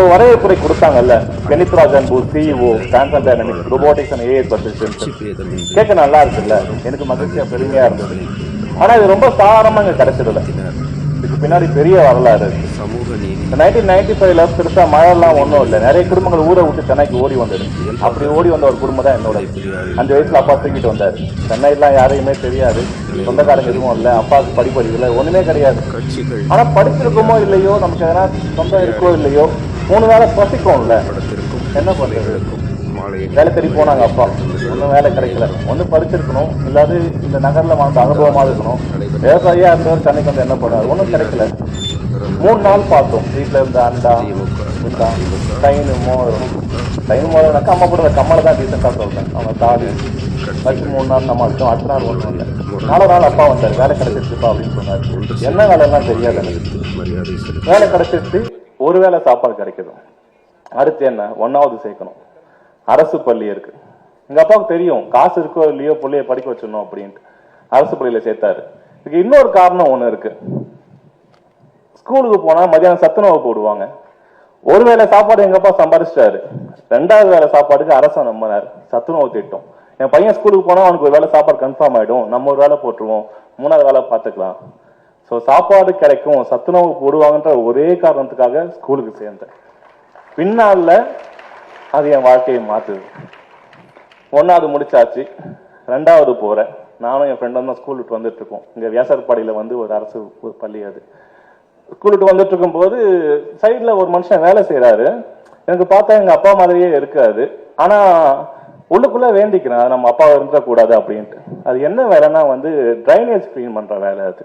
இப்போ வரவேற்புரை கொடுத்தாங்கல்ல கணித்ராஜன் பூ CEO Samsung dynamics robotics and AI persons கேட்க நல்லா இருக்குல்ல? எனக்கு மகிழ்ச்சியா பெருமையா இருந்தது. ஆனா இது ரொம்ப சாதாரணமா இங்க கிடைச்சிடல இதுக்கு பின்னாடி பெரிய வரலாறு. இருக்கு சமூக நைன்டீன் நைன்டி ஃபைவ்ல பெருசா மழைலாம் ஒன்றும் இல்லை. நிறைய குடும்பங்கள் ஊரை விட்டு சென்னைக்கு ஓடி வந்தது. அப்படி ஓடி வந்த ஒரு குடும்பம் தான் என்னோட அஞ்சு வயசுல அப்பா தூக்கிட்டு வந்தாரு. சென்னையெல்லாம் யாரையுமே தெரியாது. சொந்தக்காரங்க எதுவும் இல்லை. அப்பாவுக்கு படிப்படி இல்லை ஒண்ணுமே கிடையாது. ஆனா படிச்சிருக்கோமோ இல்லையோ நமக்கு எதனா சொந்தம் இருக்கோ இல்லையோ மூணு வேளை பசிக்கும்ல என்ன பண்றது? மாலை வேலை தேடி போனாங்க அப்பா. ஒன்றும் வேலை கிடைக்கல. ஒண்ணு படிச்சிருக்கணும். இல்லாது இந்த நகர்ல வாழ்ந்த அனுபவமா இருக்கணும். விவசாயியா இருந்தவர் சென்னைக்கு வந்து என்ன பண்ணாரு ஒன்றும் கிடைக்கல. மூணு நாள் பார்த்தோம். வீட்டுல இருந்த அண்டா டைனு மோதிரம். டைனு மோதிரம்னாக்கா அம்மா கூட கம்மலை தான் டீசெண்டாக சொல்றேன். அவங்க தாடி வச்சு மூணு நாள் நம்ம அடிச்சோம். அடுத்த நாள் ஒன்றும் இல்லை. நாலு நாள். அப்பா வந்தார். வேலை கிடைச்சிருச்சுப்பா அப்படின்னு சொன்னாரு. என்ன வேலைலாம் தெரியாது எனக்கு. வேலை கிடைச்சிருச்சு. ஒருவேளை சாப்பாடு கிடைக்குது? அடுத்து என்ன? ஒன்னாவது சேர்க்கணும். அரசு பள்ளி இருக்கு. எங்க அப்பாவுக்கு தெரியும். காசு இருக்கோ இல்லையோ பிள்ளைய படிக்க வச்சிடணும் அப்படின்ட்டு. அரசு பள்ளியில சேர்த்தாரு. இதுக்கு இன்னொரு காரணம் ஒண்ணு இருக்கு. ஸ்கூலுக்கு போனா மதியானம் சத்துணவு போடுவாங்க. ஒரு வேளை சாப்பாடு எங்க அப்பா சம்பாதிச்சிட்டாரு ரெண்டாவது வேளை சாப்பாடுக்கு அரசு நம்பினார் சத்துணவு திட்டம். என் பையன் ஸ்கூலுக்கு போனா அவனுக்கு ஒரு வேளை சாப்பாடு கன்ஃபார்ம் ஆயிடும். நம்ம ஒரு வேலை போட்டுருவோம். மூணாவது வேலை பார்த்துக்கலாம். ஸோ சாப்பாடு கிடைக்கும் சத்துணவு போடுவாங்கன்ற ஒரே காரணத்துக்காக ஸ்கூலுக்கு சேர்ந்தேன். பின்னால் அது என் வாழ்க்கையை மாற்றுது ஒன்றாவது முடிச்சாச்சு. ரெண்டாவது போகிறேன் நானும் என் ஃப்ரெண்டும் தான் ஸ்கூல் விட்டு வந்துட்டு இங்கே வியாசர்பாடியில் வந்து ஒரு அரசு பள்ளி அது. ஸ்கூல் விட்டு வந்துட்டு இருக்கும்போது சைடில் ஒரு மனுஷன் வேலை செய்கிறாரு எனக்கு பார்த்தா எங்கள் அப்பா மாதிரியே இருக்காது. ஆனால் உள்ளுக்குள்ளே வேண்டிக்கிறேன். அது நம்ம அப்பா இருந்துடக்கூடாது அப்படின்ட்டு. அது என்ன வேலைன்னா வந்து ட்ரைனேஜ் க்ளீன் பண்ணுற வேலை அது.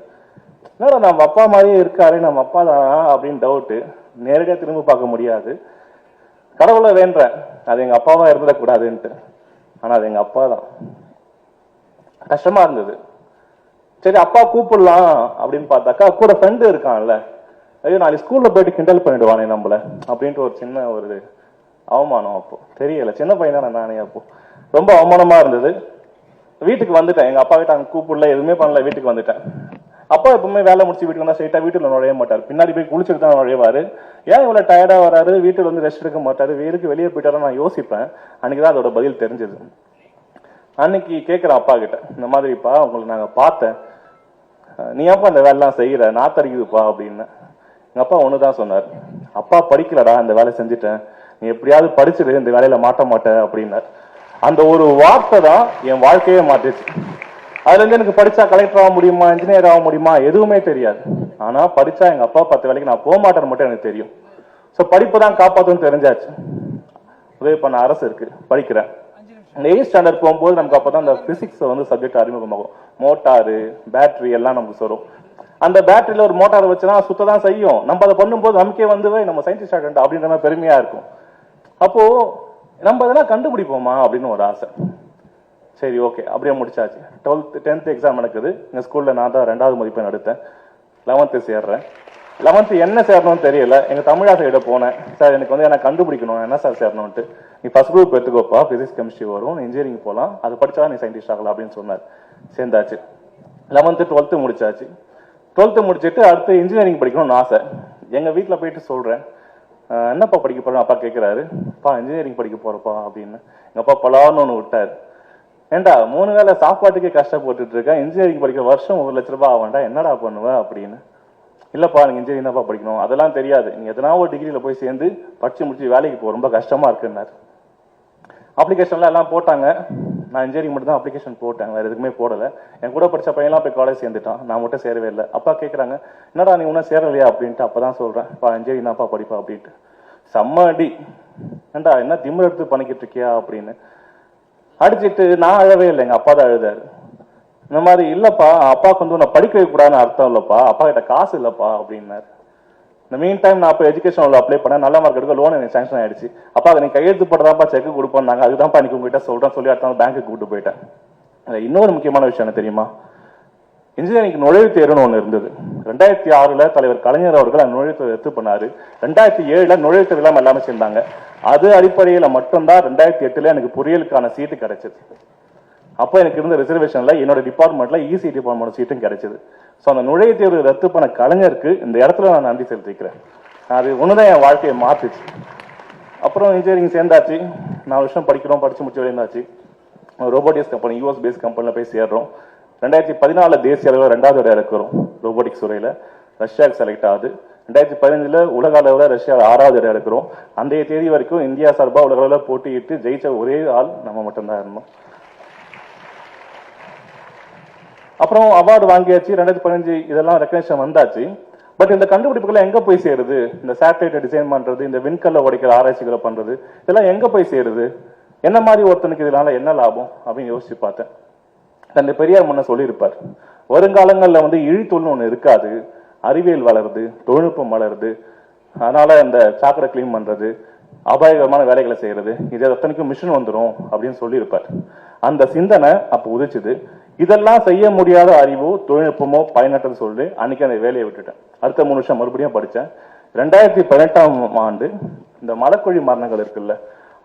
என்னடா நம்ம அப்பா மாதிரியே இருக்காரு நம்ம அப்பா தான் அப்படின்னு டவுட்டு நேரடியாக திரும்ப பார்க்க முடியாது. கடவுளை வேண்டேன் அது எங்கள் அப்பாவாக இருந்துடக்கூடாதுன்ட்டு. ஆனால் அது எங்கள் அப்பா தான். கஷ்டமா இருந்தது. சரி அப்பா கூப்பிடலாம் அப்படின்னு பார்த்தாக்கா கூட ஃப்ரெண்டு இருக்கான்ல. ஐயோ நாளைக்கு ஸ்கூலில் போயிட்டு கிண்டல் பண்ணிடுவானே நம்மள அப்படின்ட்டு ஒரு சின்ன ஒரு அவமானம் அப்போ. தெரியல. சின்ன பையனா நானே அப்போ. ரொம்ப அவமானமா இருந்தது. வீட்டுக்கு வந்துட்டேன். எங்கள் அப்பா கிட்ட அங்கே கூப்பிடல எதுவுமே பண்ணல வீட்டுக்கு வந்துட்டேன். அப்பா எப்பவுமே வேலை முடிச்சு வீட்டுக்கு வந்தா ஸ்ட்ரைட்டா வீட்டுல நுழைய மாட்டார். பின்னாடி போய் குளிச்சுட்டு தான் நுழைவாரு. ஏன் இவ்வளவு டயர்டா வராரு? வீட்டுல வந்து ரெஸ்ட் எடுக்க மாட்டாரு. வேருக்கு வெளியே போயிட்டாரா நான் யோசிப்பேன். அன்னைக்கு தான் அதோட பதில் தெரிஞ்சது. அன்னைக்கு கேட்கிறேன் அப்பா கிட்ட இந்த மாதிரிப்பா உங்களை நாங்க பார்த்தேன். நீ அப்பா இந்த வேலைலாம் செய்யற? நான் நாத்தரிக்குதுப்பா அப்படின்னு. எங்க அப்பா ஒண்ணுதான் சொன்னார். அப்பா படிக்கலடா இந்த வேலை செஞ்சுட்டேன். நீ எப்படியாவது படிச்சிரு இந்த வேலையில மாட்ட மாட்ட அப்படின்னார். அந்த ஒரு வார்த்தை தான் என் வாழ்க்கையே மாத்திச்சு அதுல இருந்து எனக்கு படிச்சா கலெக்டர் ஆக முடியுமா இன்ஜினியர் ஆக முடியுமா எதுவுமே தெரியாது. ஆனா படிச்சா எங்க அப்பா பத்து வேலைக்கு நான் போக மாட்டேன்னு மட்டும் எனக்கு தெரியும். ஸோ படிப்பு தான் காப்பாத்துன்னு தெரிஞ்சாச்சு. உதவி பண்ண அரசு இருக்கு படிக்கிறேன். இந்த எயிட் ஸ்டாண்டர்ட் போகும்போது நமக்கு அப்பதான் அந்த பிசிக்ஸ் வந்து சப்ஜெக்ட் அறிமுகமாகும். மோட்டாரு பேட்டரி எல்லாம் நமக்கு சொல்லும் அந்த பேட்டரியில ஒரு மோட்டார் வச்சுனா சுத்த தான் செய்யும். நம்ம அதை பண்ணும்போது நமக்கே வந்து நம்ம சயின்டிஸ்ட் ஸ்டாண்டர்ட் அப்படின்ற மாதிரி பெருமையா இருக்கும். அப்போ நம்ம இதெல்லாம் கண்டுபிடிப்போமா அப்படின்னு ஒரு ஆசை. சரி ஓகே அப்படியே முடிச்சாச்சு. டுவெல்த் டென்த் எக்ஸாம் நடக்குது. எங்கள் ஸ்கூலில் நான் தான் ரெண்டாவது மதிப்பெண் எடுத்தேன். லெவன்த்து சேர்றேன். லெவன்த்து என்ன சேரணும்னு தெரியல. எங்கள் தமிழா சைடு போனேன். சார் எனக்கு வந்து எனக்கு கண்டுபிடிக்கணும். என்ன சார் சேரணும்ட்டு நீ ஃபர்ஸ்ட் குரூப் எடுத்துக்கோப்பா. பிசிக்ஸ் கெமிஸ்ட்ரி வரும். இன்ஜினியரிங் போகலாம் அது படிச்சா நீ சயின்டிஸ்ட் ஆகலாம் அப்படின்னு சொன்னார். சேர்ந்தாச்சு. லெவன்த்து டுவெல்த்து முடிச்சாச்சு. டுவெல்த்து முடிச்சுட்டு அடுத்து இன்ஜினியரிங் படிக்கணும்னு ஆசை. எங்கள் வீட்டில் போயிட்டு சொல்கிறேன் என்னப்பா படிக்க போகிறேன் அப்பா கேட்குறாரு அப்பா இன்ஜினியரிங் படிக்க போகிறப்பா அப்படின்னு. எங்கள் அப்பா பலான்னு ஒன்று விட்டார். ஏண்டா மூணு வேளை சாப்பாட்டுக்கே கஷ்டப்பட்டுட்டு இருக்கேன் இன்ஜினியரிங் படிக்க வருஷம் ஒரு லட்ச ரூபாய் ஆகண்டா என்னடா பண்ணுவேன் அப்படின்னு? இல்லைப்பா எனக்கு இன்ஜினியரிங் தான்ப்பா படிக்கணும். அதெல்லாம் தெரியாது. நீ எதனா ஒரு டிகிரியில் போய் சேர்ந்து படிச்சு முடிச்சு வேலைக்கு போக ரொம்ப கஷ்டமாக இருக்குன்னாரு. அப்ளிகேஷன்லாம் எல்லாம் போட்டாங்க. நான் இன்ஜினியரிங் மட்டும் தான் அப்ளிகேஷன் போட்டேன். வேறு எதுக்குமே போடலை. என் கூட படித்த பையன்லாம் போய் காலேஜ் சேர்ந்துட்டான். நான் மட்டும் சேரவே இல்லை. அப்பா கேட்குறாங்க என்னடா நீ இன்னும் சேரலையா? அப்படின்ட்டு அப்போ தான் சொல்கிறேன் இப்போ இன்ஜினியரிங் தான்ப்பா படிப்பா அப்படின்ட்டு. செம்ம அடி. ஏண்டா என்ன திமிர் எடுத்து பண்ணிக்கிட்டு இருக்கியா அப்படின்னு. அடிச்சுட்டு நான் அழவே இல்லை எங்க அப்பா தான் அழுதாரு. இந்த மாதிரி இல்லப்பா அப்பாவுக்கு வந்து உன்னை படிக்க வைக்கக்கூடாதுன்னு அர்த்தம் இல்லப்பா அப்பா கிட்ட காசு இல்லப்பா அப்படின்னாரு. இந்த மீன் டைம் நான் இப்போ எஜுகேஷன் அப்ளை பண்ணேன் நல்ல மார்க் எடுக்க லோன் எனக்கு சாங்ஷன் ஆயிடுச்சு. அப்பா அதை நீ கையெழுத்து போட்டதாப்பா செக் கொடுப்போம்னாங்க அதுதான்ப்பா இன்னைக்கு உங்ககிட்ட சொல்கிறேன் சொல்லி அடுத்த பேங்க்கு கூப்பிட்டு போயிட்டேன். இன்னொரு முக்கியமான விஷயம் என்ன தெரியுமா? இன்ஜினியரிங் நுழைவுத் தேர்வுன்னு ஒன்று இருந்தது. ரெண்டாயிரத்தி ஆறுல தலைவர் கலைஞர் அவர்கள் அந்த நுழைவுத் ரத்து பண்ணாரு ரெண்டாயிரத்தி ஏழுல நுழைவுத் இல்லாமல் இல்லாமல் எல்லாமே சேர்ந்தாங்க அது அடிப்படையில மட்டும்தான் ரெண்டாயிரத்தி எட்டுல எனக்கு பொறியியலுக்கான சீட்டு கிடைச்சது. அப்போ எனக்கு இருந்த ரிசர்வேஷன்ல என்னோட டிபார்ட்மெண்ட்ல இசி டிபார்ட்மெண்ட் சீட்டும் கிடைச்சது. ஸோ அந்த நுழைவுத் தேர்வு ரத்து பண்ண கலைஞருக்கு இந்த இடத்துல நான் நன்றி செலுத்திக்கிறேன். அது ஒண்ணுதான் என் வாழ்க்கையை மாத்துச்சு. அப்புறம் இன்ஜினியரிங் சேர்ந்தாச்சு. நாலு வருஷம் படிக்கிறோம் படிச்சு முடிச்சு வெளியாச்சு ரோபோட்டிக்ஸ் கம்பெனி யூஎஸ் பேஸ் கம்பெனியில் போய் சேர்றோம். ரெண்டாயிரத்தி பதினாலு தேசிய அளவில் ரெண்டாவது இடம் இருக்கிறோம் ரோபோட்டிக்ஸ் துறையில். ரஷ்யாவுக்கு செலக்ட் ஆகுது. ரெண்டாயிரத்தி பதினஞ்சில் உலக அளவில் ரஷ்யாவில் ஆறாவது இடம் இருக்கிறோம் அந்த தேதி வரைக்கும் இந்தியா சார்பாக உலக அளவில் போட்டியிட்டு ஜெயிச்ச ஒரே ஆள் நம்ம மட்டும்தான் இருந்தோம் அப்புறம் அவார்டு வாங்கியாச்சு. ரெண்டாயிரத்தி பதினஞ்சு இதெல்லாம் ரெக்கக்னேஷன் வந்தாச்சு. பட் இந்த கண்டுபிடிப்புகளை எங்க போய் சேருது? இந்த சேட்டலைட்டை டிசைன் பண்றது இந்த விண்கல்ல உடைக்கிற ஆராய்ச்சிகளை பண்றது இதெல்லாம் எங்க போய் சேருது? என்ன மாதிரி ஒருத்தனுக்கு இதனால என்ன லாபம்? அப்படின்னு யோசிச்சு பார்த்தேன். தந்தை பெரியார் முன்ன சொல்லியிருப்பார். வருங்காலங்களில் வந்து இழித்தொழில் ஒன்று இருக்காது. அறிவியல் வளருது தொழில்நுட்பம் வளருது. அதனால் இந்த சாக்கடை க்ளீன் பண்ணுறது அபாயகரமான வேலைகளை செய்யறது இது அத்தனைக்கும் மிஷின் வந்துடும் அப்படின்னு சொல்லியிருப்பார். அந்த சிந்தனை அப்போ உதிச்சுது. இதெல்லாம் செய்ய முடியாத அறிவோ தொழில்நுட்பமோ பயனற்றது சொல்லி அன்னைக்கு அந்த வேலையை விட்டுட்டேன். அடுத்த மூணு வருஷம் மறுபடியும் படித்தேன் ரெண்டாயிரத்தி பதினெட்டாம் ஆண்டு இந்த மலக்குழி மரணங்கள் இருக்குல்ல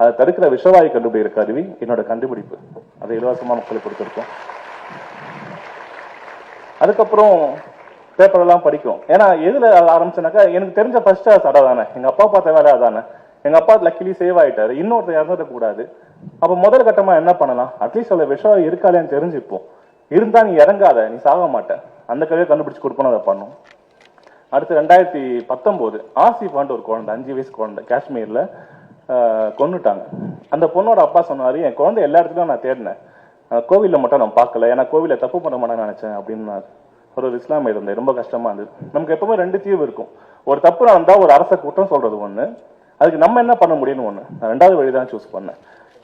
அதை தடுக்கிற விஷவாயு கண்டுபிடிக்கிற கருவி என்னோட கண்டுபிடிப்பு. அதை இலவசமாக மக்களுக்கு கொடுத்துருக்கோம். அதுக்கப்புறம் பேப்பரெல்லாம் படிக்கும். ஏன்னா எதுல ஆரம்பிச்சனாக்கா எனக்கு தெரிஞ்ச ஃபர்ஸ்ட் அடை தானே எங்க அப்பா பார்த்த வேலை அதானே. எங்க அப்பா லக்கிலி சேவ் ஆயிட்டாரு. இன்னொருத்தர் இறந்துட கூடாது. அப்ப முதல் கட்டமா என்ன பண்ணலாம்? அட்லீஸ்ட் அதுல விஷயம் இருக்காளேன்னு தெரிஞ்சுப்போம். இருந்தா நீ இறங்காத. நீ சாக மாட்ட. அந்த கதையை கண்டுபிடிச்சு கொடுப்போம் அதை பண்ணும். அடுத்து ரெண்டாயிரத்தி பத்தொன்பது ஆசிஃபான்ட்டு ஒரு குழந்தை அஞ்சு வயசு குழந்தை காஷ்மீர்ல கொண்டுட்டாங்க அந்த பொண்ணோட அப்பா சொன்னாரு என் குழந்தை எல்லா இடத்துலயும் நான் தேடினேன். கோவிலில் மட்டும் நான் பார்க்கல. ஏன்னா கோவிலில் தப்பு பண்ண மாட்டேன்னு நினைச்சேன் அப்படின்னு ஒரு ஒரு இஸ்லாமிய இருந்தேன் ரொம்ப கஷ்டமா இருந்தது. நமக்கு எப்பவுமே ரெண்டு தீவு இருக்கும். ஒரு தப்பு நடந்தா ஒரு அரச குற்றம் சொல்றது ஒன்று அதுக்கு நம்ம என்ன பண்ண முடியும்னு ஒன்று நான் ரெண்டாவது வழி தான் சூஸ் பண்ணேன்.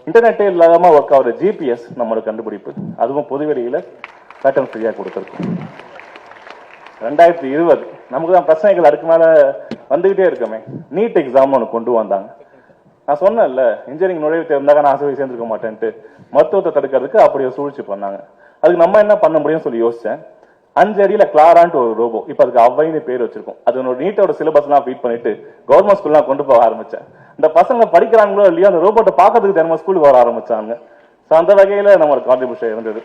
இன்டர்நெட்டே இல்லாமல் ஒர்க் ஆகிற ஜிபிஎஸ் நம்மளோட கண்டுபிடிப்பு. அதுவும் பொதுவெளியில் பேட்டர்ன் ஃப்ரீயாக கொடுத்துருக்கோம். ரெண்டாயிரத்தி இருபது. நமக்கு தான் பிரச்சனைகள் அதுக்கு மேலே வந்துகிட்டே இருக்கமே. நீட் எக்ஸாம் ஒன்று கொண்டு வந்தாங்க. நான் சொன்னேன்ல இன்ஜினியரிங் நுழைவு தேர்ந்தாக்க நான் ஆசிரியர் சேர்ந்துருக்க மாட்டேன்ட்டு. மருத்துவத்தை தடுக்கிறதுக்கு அப்படி ஒரு சூழ்ச்சி பண்ணாங்க. அதுக்கு நம்ம என்ன பண்ண முடியும்னு சொல்லி யோசிச்சேன். அஞ்சு அடியில் கிளாரான்ட்டு ஒரு ரோபோ இப்போ அதுக்கு அவ்வைன்னு பேர் வச்சிருக்கோம். அது ஒரு நீட்டோட சிலபஸ் எல்லாம் ஃபீட் பண்ணிட்டு கவர்மெண்ட் ஸ்கூல்லாம் கொண்டு போக ஆரம்பிச்சேன். இந்த பசங்க படிக்கிறாங்களோ இல்லையோ அந்த ரோபோட்டை பார்க்கறதுக்கு தினமும் ஸ்கூலுக்கு வர ஆரம்பிச்சாங்க. ஸோ அந்த வகையில் நம்மளோட கான்ட்ரிபியூஷன் இருந்தது.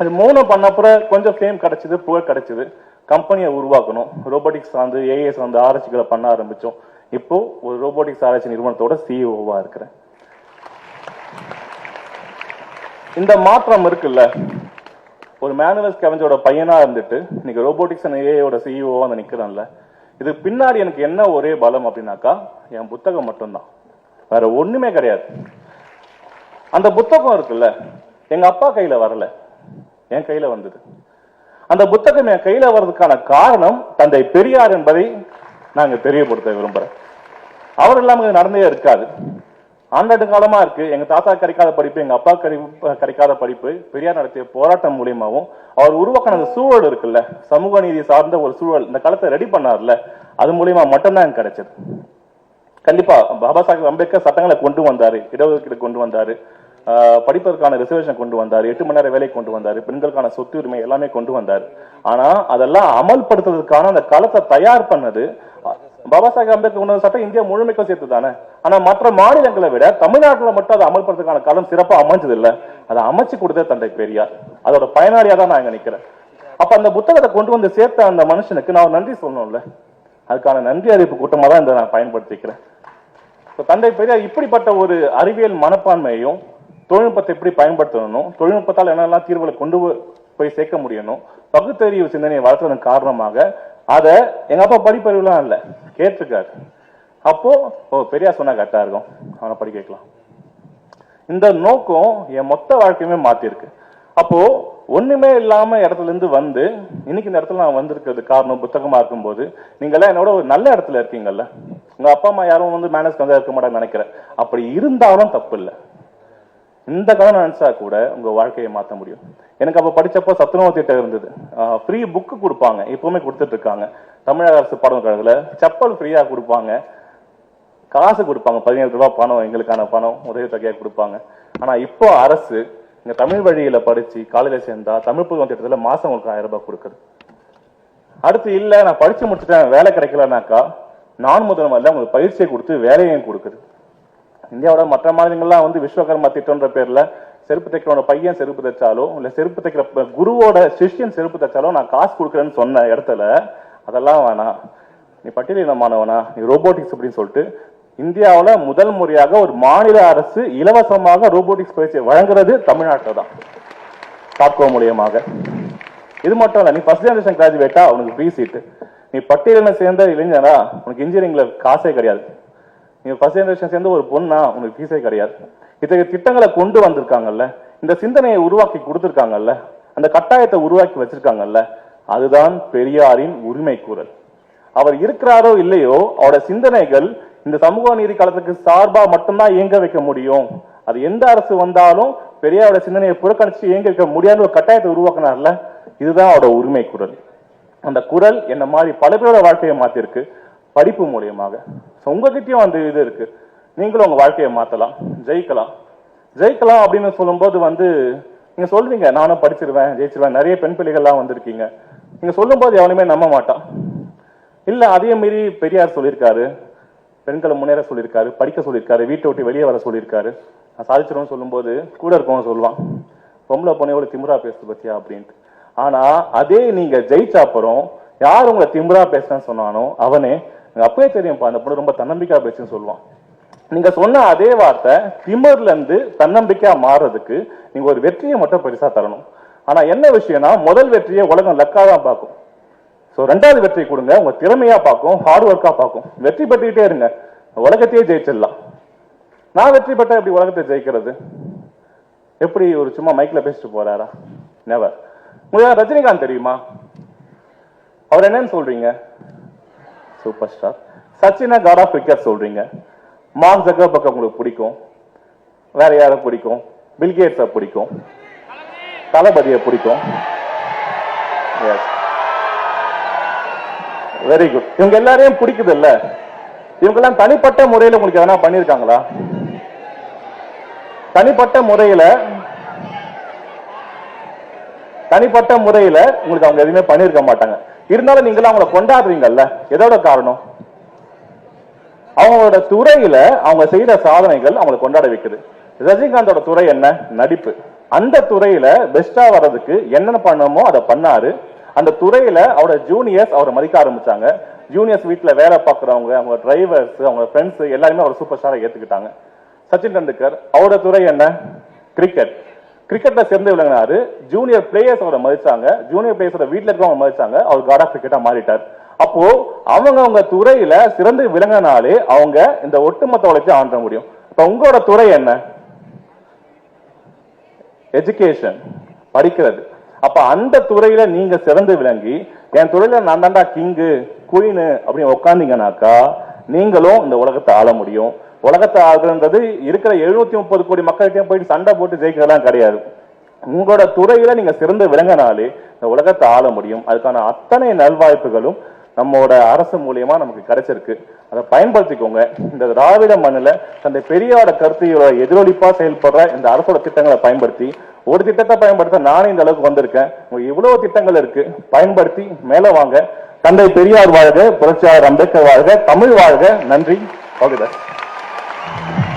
அது மூணு பண்ணப்புறம் கொஞ்சம் ஃபேம் கிடச்சிது புகழ் கிடச்சிது. கம்பெனியை உருவாக்கணும். ரோபோட்டிக்ஸ் சார்ந்து ஏஏ சார்ந்து ஆராய்ச்சிகளை பண்ண ஆரம்பித்தோம் இப்போ ஒரு ரோபோட்டிக்ஸ் ஆராய்ச்சி நிறுவனத்தோட சிஇஓவா இருக்கிறேன். இந்த மாற்றம் இருக்குல்ல? ஒரு மேனுவல் ஸ்கெவஞ்சோட பையனா இருந்துட்டு இன்னைக்கு ரோபோட்டிக்ஸ் அண்ட் ஏஐயோட சிஇஓவா வந்து நிக்கிறேன்ல. இது பின்னாடி எனக்கு என்ன ஒரே பலம் அப்படின்னாக்கா என் புத்தகம் மட்டும்தான். வேற ஒண்ணுமே கிடையாது. அந்த புத்தகம் இருக்குல்ல எங்க அப்பா கையில வரல. என் கையில வந்தது. அந்த புத்தகம் என் கையில வர்றதுக்கான காரணம் தந்தை பெரியார் என்பதை நாங்க தெரியப்படுத்த விரும்புறேன். அவர் இல்லாம நடந்தே இருக்காது. ஆண்டாண்டு காலமா இருக்கு. எங்க தாத்தா கிடைக்காத படிப்பு எங்க அப்பா கிடைக்காத படிப்பு பெரியார் நடத்திய போராட்டம் மூலியமாவும் அவர் உருவாக்கின அந்த சூழல் இருக்குல்ல சமூக நீதி சார்ந்த ஒரு சூழல் இந்த காலத்தை ரெடி பண்ணார்ல அது மூலியமா மட்டும்தான் எனக்கு கிடைச்சது. கண்டிப்பா பாபா சாஹிப் அம்பேத்கர் சட்டங்களை கொண்டு வந்தாரு இடஒதுக்கீடு கொண்டு வந்தாரு ஆஹ் படிப்பதற்கான ரிசர்வேஷன் கொண்டு வந்தார் எட்டு மணி நேரம் வேலை கொண்டு வந்தார் பெண்களுக்கான சொத்து உரிமை எல்லாமே கொண்டு வந்தார். ஆனா அதெல்லாம் அமல்படுத்துறதுக்கான அந்த களத்தை தயார் பண்ணது பாபா சாஹேப் அம்பேத்கர் கொண்டு வந்த சட்டம் இந்தியா முழுமைக்கும் சேர்த்து தானே ஆனா மற்ற மாநிலங்களை விட தமிழ்நாட்டுல மட்டும் அதை அமல்படுத்துறதுக்கான காலம் சிறப்பா அமைஞ்சது இல்ல அதை அமைச்சு கொடுத்தது தந்தை பெரியார். அதோட பயனாளியா தான் நான் இங்க நிக்கிறேன். அப்ப அந்த புத்தகத்தை கொண்டு வந்து சேர்த்த அந்த மனுஷனுக்கு நான் நன்றி சொல்லணும்ல? அதுக்கான நன்றி அறிவிப்பு கூட்டமா தான் இதை நான் பயன்படுத்திக்கிறேன். இப்போ தந்தை பெரியார் இப்படிப்பட்ட ஒரு அறிவியல் மனப்பான்மையையும் தொழில்நுட்பத்தை எப்படி பயன்படுத்தணும் தொழில்நுட்பத்தால் என்னெல்லாம் தீர்வுகளை கொண்டு போய் சேர்க்க முடியணும் பகுத்தறிவு சிந்தனையை வளர்த்ததன் காரணமாக அத எங்க அப்பா படிப்பறிவுலாம் இல்ல. கேட்டிருக்காரு. அப்போ ஓ பெரியார் சொன்னா கரெக்டா இருக்கும். அவனை படிக்க வைக்கலாம் இந்த நோக்கம் என் மொத்த வாழ்க்கையுமே மாத்திருக்கு அப்போ ஒண்ணுமே இல்லாம இடத்துல இருந்து வந்து இன்னைக்கு இந்த இடத்துல நான் வந்திருக்கிறது காரணம் புத்தகமா இருக்கும்போது நீங்க எல்லாம் என்னோட ஒரு நல்ல இடத்துல இருக்கீங்கல்ல. உங்க அப்பா அம்மா யாரும் வந்து மேனேஜ் கந்தா இருக்க மாட்டாங்கன்னு நினைக்கிறேன். அப்படி இருந்தாலும் தப்பு இல்லை. இந்த கதை நினைச்சா கூட உங்க வாழ்க்கையை மாத்த முடியும். எனக்கு அப்ப படிச்சப்போ சத்துணவு திட்டம் இருந்தது. ஃப்ரீ புக்கு கொடுப்பாங்க. இப்போவுமே கொடுத்துட்டு இருக்காங்க. தமிழக அரசு பாடம் கழகத்துல செப்பல் ஃப்ரீயா கொடுப்பாங்க. காசு கொடுப்பாங்க. பதினேழு ரூபாய் பணம் எங்களுக்கான பணம் உதவித்தொகையாக கொடுப்பாங்க. ஆனா இப்போ அரசு இங்க தமிழ் வழியில படிச்சு காலையில சேர்ந்தா தமிழ் புதுவம் திட்டத்துல மாசம் உங்களுக்கு ஆயிரம் ரூபாய் கொடுக்குது. அடுத்து இல்ல நான் படிச்சு முடிச்சுட்டேன். வேலை கிடைக்கலனாக்கா நான் முதல்ல உங்களுக்கு பயிற்சியை கொடுத்து வேலையும் கொடுக்குது. இந்தியாவோட மற்ற மாநிலங்கள்லாம் வந்து விஸ்வகர்மா திட்டம்ன்ற பேர்ல செருப்பு தைக்கிறோட பையன் செருப்பு தைச்சாலோ இல்ல செருப்பு தைக்கிற குருவோட சிஷ்யன் செருப்பு தைச்சாலோ நான் காசு கொடுக்குறேன்னு சொன்ன இடத்துல அதெல்லாம் வேணாம். நீ பட்டியலினமானவனா நீ ரோபோட்டிக்ஸ் அப்படின்னு சொல்லிட்டு இந்தியாவில் முதல் முறையாக ஒரு மாநில அரசு இலவசமாக ரோபோட்டிக்ஸ் பயிற்சி வழங்குறது தமிழ்நாட்டில் தான். தாக்கோ மூலியமாக. இது மட்டும் இல்ல நீ ஃபர்ஸ்ட் ஜெனரேஷன் கிராஜுவேட்டா உனக்கு ஃப்ரீ சீட்டு நீ பட்டியலின சேர்ந்த இளைஞரா உனக்கு இன்ஜினியரிங்ல காசே கிடையாது. நீ ஃபர்ஸ்ட் ஜெனரேஷன் சேர்ந்த ஒரு பொண்ணா உனக்கு ஃபீஸே கிடையாது இத்தகைய திட்டங்களை கொண்டு வந்திருக்காங்கல்ல இந்த சிந்தனையை உருவாக்கி கொடுத்துருக்காங்கல்ல அந்த கட்டாயத்தை உருவாக்கி வச்சிருக்காங்கல்ல அதுதான் பெரியாரின் உரிமை கூறல். அவர் இருக்கிறாரோ இல்லையோ அவரோட சிந்தனைகள் இந்த சமூக நீதி காலத்துக்கு சார்பா மட்டும்தான் இயங்க வைக்க முடியும். அது எந்த அரசு வந்தாலும் பெரியாரோட சிந்தனையை புறக்கணிச்சு இயங்க வைக்க முடியாத ஒரு கட்டாயத்தை உருவாக்குனார்ல இதுதான் அவரோட உரிமை குரல் அந்த குரல் என்ன மாதிரி பல பேரோட வாழ்க்கையை மாத்திருக்கு படிப்பு மூலியமாக. ஸோ உங்ககிட்டயும் அந்த இது இருக்கு. நீங்களும் உங்க வாழ்க்கையை மாத்தலாம். ஜெயிக்கலாம். ஜெயிக்கலாம் அப்படின்னு சொல்லும்போது வந்து நீங்க சொல்றீங்க நானும் படிச்சிருவேன் ஜெயிச்சிருவேன். நிறைய பெண் பிள்ளைகள்லாம் வந்திருக்கீங்க. நீங்க சொல்லும்போது எவனுமே நம்ப மாட்டான். இல்ல அதே மீறி பெரியார் சொல்லியிருக்காரு. பெண்களை முன்னேற சொல்லியிருக்காரு படிக்க சொல்லியிருக்காரு வீட்டை விட்டு வெளியே வர சொல்லியிருக்காரு. நான் சாதிச்சிருவோம் சொல்லும்போது கூட இருக்கவங்க சொல்லுவான் பொம்பளை பொண்ணையோட திமுறா பேசுது பத்தியா? அப்படின்ட்டு. ஆனா அதே நீங்க ஜெயிச்ச அப்புறம் யார் உங்களை திமுறா பேசுறேன்னு சொன்னானோ அவனே அப்பவே தெரியும்ப்பா அந்த பொண்ணு ரொம்ப தன்னம்பிக்கா பேசுன்னு சொல்லுவான். நீங்க சொன்ன அதே வார்த்தை திமர்ல இருந்து தன்னம்பிக்கையா மாறுறதுக்கு நீங்க ஒரு வெற்றியை மட்டும் பெருசா தரணும். ஆனா என்ன விஷயம்னா முதல் வெற்றியை உலகம் லக்கா தான் பார்க்கும். சோ ரெண்டாவது வெற்றி கொடுங்க உங்க திறமையா பார்க்கும் ஹார்ட் ஒர்க்கா பார்க்கும். வெற்றி பெற்றுக்கிட்டே இருங்க. உலகத்தையே ஜெயிச்சிடலாம். நான் வெற்றி பெற்ற எப்படி உலகத்தை ஜெயிக்கிறது? எப்படி ஒரு சும்மா மைக்ல பேசிட்டு போறாரா? நெவர் உங்களுக்கு ரஜினிகாந்த் தெரியுமா? அவர் என்னன்னு சொல்றீங்க? Super star. சச்சினை god of cricket சொல்றீங்க. மார்க் ஜக்கர்பர்க் உங்களுக்கு பிடிக்கும். வேற யாரை பிடிக்கும்? பில்கேட்ஸை பிடிக்கும். தளபதியை பிடிக்கும். வெரி குட் இவங்க எல்லாரையும் பிடிக்குது இல்ல இவங்க எல்லாம் தனிப்பட்ட முறையில் உங்களுக்கு எதனா பண்ணிருக்காங்களா தனிப்பட்ட முறையில தனிப்பட்ட முறையில உங்களுக்கு அவங்க எதுவுமே பண்ணிருக்க மாட்டாங்க. இருந்தாலும் நீங்களும் அவங்கள கொண்டாடுறீங்கல்ல? எதோட காரணம்? அவங்களோட துறையில அவங்க செய்யற சாதனைகள் அவங்களை கொண்டாட வைக்குது. ரஜினிகாந்தோட துறை என்ன? நடிப்பு. அந்த துறையில பெஸ்டா வர்றதுக்கு என்னென்ன பண்ணணுமோ அதை பண்ணாரு. அந்த துறையில அவரோட ஜூனியர்ஸ் அவரை மதிக்க ஆரம்பிச்சாங்க. ஜூனியர்ஸ் வீட்டில் வேலை பார்க்கறவங்க அவங்க டிரைவர்ஸ் அவங்க ஃப்ரெண்ட்ஸ் எல்லாருமே அவர் சூப்பர் ஸ்டாரை ஏற்றுக்கிட்டாங்க சச்சின் டெண்டுல்கர் அவரோட துறை என்ன? கிரிக்கெட் கிரிக்கெட்ல சிறந்து விளங்கினாரு ஜூனியர் பிளேயர்ஸ் அவரை மதிச்சாங்க. ஜூனியர் பிளேயர்ஸோட வீட்டில் இருக்கவங்க மதிச்சாங்க. அவர் காட் ஆஃப் கிரிக்கெட்டா மாறிட்டார். அப்போ அவங்க அவங்க துறையில சிறந்து விளங்கினாலே அவங்க இந்த ஒட்டுமொத்த உழைச்சி ஆண்ட முடியும். இப்ப உங்களோட துறை என்ன? எஜுகேஷன் படிக்கிறது. அப்ப அந்த துறையில நீங்க சிறந்து விளங்கி என் துறையில நான் தாண்டா கிங்கு குயினு அப்படின்னு உட்காந்தீங்கன்னாக்கா நீங்களும் இந்த உலகத்தை ஆள முடியும். உலகத்தை ஆளுன்றது இருக்கிற எழுநூத்தி முப்பது கோடி மக்கள்கிட்டயும் போயிட்டு சண்டை போட்டு ஜெயிக்கிறதெல்லாம் கிடையாது. உங்களோட துறையில நீங்க சிறந்து விளங்கினாலே இந்த உலகத்தை ஆள முடியும். அதுக்கான அத்தனை நல்வாய்ப்புகளும் நம்மோட அரசு மூலியமா நமக்கு கிடைச்சிருக்கு. அதை பயன்படுத்திக்கோங்க. இந்த திராவிட மண்ணுல தந்தை பெரியாரோட கருத்தையோட எதிரொலிப்பா செயல்படுற இந்த அரசோட திட்டங்களை பயன்படுத்தி ஒரு திட்டத்தை பயன்படுத்த நானே இந்த அளவுக்கு வந்திருக்கேன். இவ்வளவு திட்டங்கள் இருக்கு. பயன்படுத்தி மேல வாங்க. தந்தை பெரியார் வாழ்க புரட்சியாளர் அம்பேத்கர் வாழ்க தமிழ் வாழ்க. நன்றி. Okay Thank you.